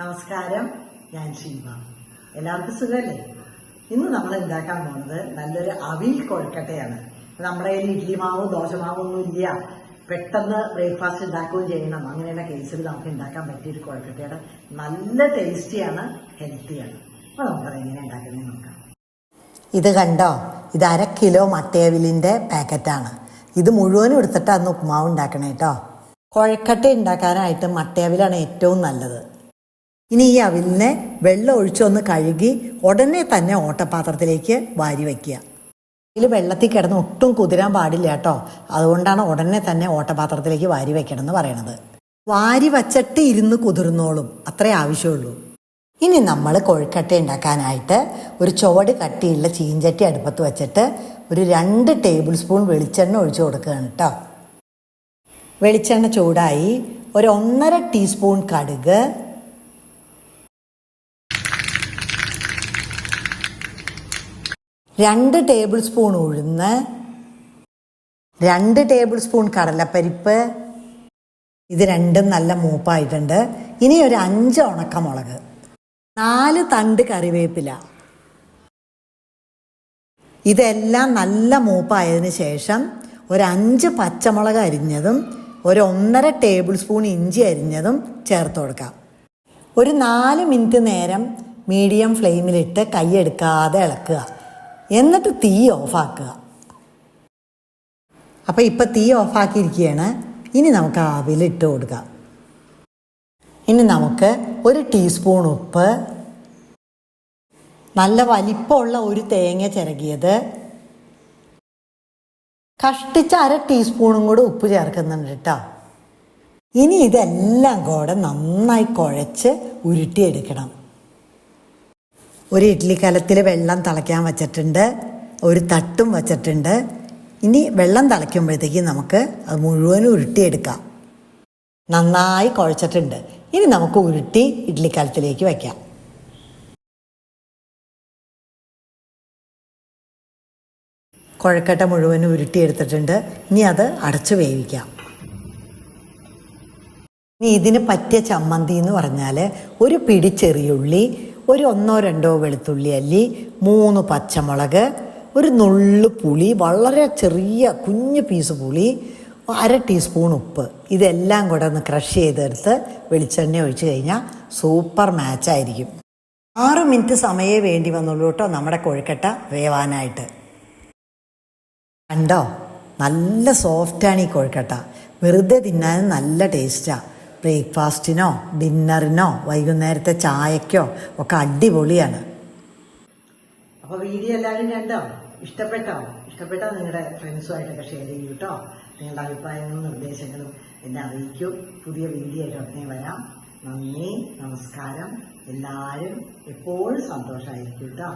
നമസ്കാരം. ഞാൻ ശിവ എല്ലാവർക്കും സുഖമല്ലേ? ഇന്ന് നമ്മൾ ഉണ്ടാക്കാൻ പോകുന്നത്? നല്ലൊരു അവിൽ കൊഴുക്കട്ടയാണ്. നമ്മുടെ കയ്യിൽ മാവും ദോശമാവും ഒന്നും ഇല്ല. പെട്ടെന്ന് ബ്രേക്ക്ഫാസ്റ്റ് ഉണ്ടാക്കുകയും ചെയ്യണം. അങ്ങനെയുള്ള കേസിൽ നമുക്ക് ഉണ്ടാക്കാൻ പറ്റിയ ഒരു കൊഴുക്കട്ടയുടെ നല്ല ടേസ്റ്റിയാണ് ഹെൽത്തിയാണ് അപ്പോൾ നമുക്കത് എങ്ങനെ ഉണ്ടാക്കുന്നത് നോക്കാം. ഇത് കണ്ടോ? ഇത് അര കിലോ മട്ടയവിലിന്റെ പാക്കറ്റാണ് ഇത് മുഴുവനും എടുത്തിട്ട് അന്ന് ഉപ്പുമാവ് ഉണ്ടാക്കണേ കേട്ടോ കുഴക്കട്ട ഉണ്ടാക്കാനായിട്ട് മട്ടയവിലാണ് ഏറ്റവും നല്ലത്. ഇനി ഈ അവിലിനെ വെള്ളം ഒഴിച്ചൊന്ന് കഴുകി ഉടനെ തന്നെ ഓട്ടപാത്രത്തിലേക്ക് വാരി വയ്ക്കുക ഇതിൽ വെള്ളത്തിൽ കിടന്ന് ഒട്ടും കുതിരാൻ പാടില്ല കേട്ടോ. അതുകൊണ്ടാണ് ഉടനെ തന്നെ ഓട്ടപാത്രത്തിലേക്ക് വാരി വയ്ക്കണം എന്ന് പറയണത്. വാരി വച്ചിട്ട് ഇരുന്ന് കുതിർന്നോളും. അത്രേ ആവശ്യമുള്ളൂ. ഇനി നമ്മൾ കൊഴുക്കട്ട ഉണ്ടാക്കാനായിട്ട് ഒരു ചുവട് കട്ടിയുള്ള ചീഞ്ചട്ടി അടുപ്പത്ത് വെച്ചിട്ട് ഒരു രണ്ട് ടേബിൾ സ്പൂൺ വെളിച്ചെണ്ണ ഒഴിച്ചു കൊടുക്കുകയാണ് കേട്ടോ. വെളിച്ചെണ്ണ ചൂടായി ഒരു ഒന്നര ടീസ്പൂൺ കടുക് രണ്ട് ടേബിൾ സ്പൂൺ ഉഴുന്ന് രണ്ട് ടേബിൾ സ്പൂൺ കടലപ്പരിപ്പ്. ഇത് രണ്ടും നല്ല മൂപ്പായിട്ടുണ്ട്. ഇനി ഒരു അഞ്ച് ഉണക്കമുളക് നാല് തണ്ട് കറിവേപ്പില. ഇതെല്ലാം നല്ല മൂപ്പായതിനു ശേഷം ഒരു അഞ്ച് പച്ചമുളക് അരിഞ്ഞതും ഒരു ഒന്നര ടേബിൾ സ്പൂൺ ഇഞ്ചി അരിഞ്ഞതും ചേർത്ത് കൊടുക്കാം. ഒരു നാല് മിനിറ്റ് നേരം മീഡിയം ഫ്ലെയിമിലിട്ട് കൈയെടുക്കാതെ ഇളക്കുക. എന്നിട്ട് തീ ഓഫാക്കുക. അപ്പോൾ ഇപ്പം തീ ഓഫാക്കിയിരിക്കുകയാണ്. ഇനി നമുക്ക് ആവിലിട്ട് കൊടുക്കാം ഇനി നമുക്ക് ഒരു ടീസ്പൂൺ ഉപ്പ് നല്ല വലിപ്പമുള്ള ഒരു തേങ്ങ ചിരകിയത് കഷ്ടിച്ച് അര ടീസ്പൂണും കൂടെ ഉപ്പ് ചേർക്കുന്നുണ്ട് കേട്ടോ. ഇനി ഇതെല്ലാം കൂടെ നന്നായി കുഴച്ച് ഉരുട്ടിയെടുക്കണം. ഒരു ഇഡ്ഡലി കലത്തിൽ വെള്ളം തിളയ്ക്കാൻ വച്ചിട്ടുണ്ട് ഒരു തട്ടും വച്ചിട്ടുണ്ട്. ഇനി വെള്ളം തിളയ്ക്കുമ്പോഴത്തേക്ക് നമുക്ക് അത് മുഴുവനും ഉരുട്ടിയെടുക്കാം. നന്നായി കുഴച്ചിട്ടുണ്ട്. ഇനി നമുക്ക് ഉരുട്ടി ഇഡ്ഡലിക്കലത്തിലേക്ക് വയ്ക്കാം കുഴക്കട്ട മുഴുവനും ഉരുട്ടിയെടുത്തിട്ടുണ്ട്. ഇനി അത് അടച്ചു വേവിക്കാം. ഇനി ഇതിന് പറ്റിയ ചമ്മന്തി എന്ന് പറഞ്ഞാൽ ഒരു പിടി ചെറിയുള്ളി ഒരു ഒന്നോ രണ്ടോ വെളുത്തുള്ളി അല്ലി മൂന്ന് പച്ചമുളക് ഒരു നുള്ളു പുളി വളരെ ചെറിയ കുഞ്ഞു പീസ് പുളി അര ടീസ്പൂൺ ഉപ്പ്. ഇതെല്ലാം കൂടെ ഒന്ന് ക്രഷ് ചെയ്തെടുത്ത് വെളിച്ചെണ്ണ ഒഴിച്ച് കഴിഞ്ഞാൽ സൂപ്പർ മാച്ചായിരിക്കും ആറ് മിനിറ്റ് സമയേ വേണ്ടി വന്നുള്ളൂ കേട്ടോ നമ്മുടെ കൊഴുക്കട്ട വേവാനായിട്ട്. കണ്ടോ? നല്ല സോഫ്റ്റാണ് ഈ കൊഴുക്കട്ട. വെറുതെ തിന്നാനും നല്ല ടേസ്റ്റാണ് ബ്രേക്ക്ഫാസ്റ്റിനോ ഡിന്നറിനോ വൈകുന്നേരത്തെ ചായക്കോ ഒക്കെ അടിപൊളിയാണ്. അപ്പോൾ വീഡിയോ എല്ലാവരും കണ്ടോ ഇഷ്ടപ്പെട്ടോ? ഇഷ്ടപ്പെട്ടാൽ നിങ്ങളുടെ ഫ്രണ്ട്സുമായിട്ടൊക്കെ ഷെയർ ചെയ്യൂ കേട്ടോ നിങ്ങളുടെ അഭിപ്രായങ്ങളും നിർദ്ദേശങ്ങളും എന്നെ അറിയിക്കൂ. പുതിയ വീഡിയോ ആയിട്ട് ഉടനെ വരാം. നന്ദി നമസ്കാരം. എല്ലാവരും എപ്പോഴും സന്തോഷമായിരിക്കും കേട്ടോ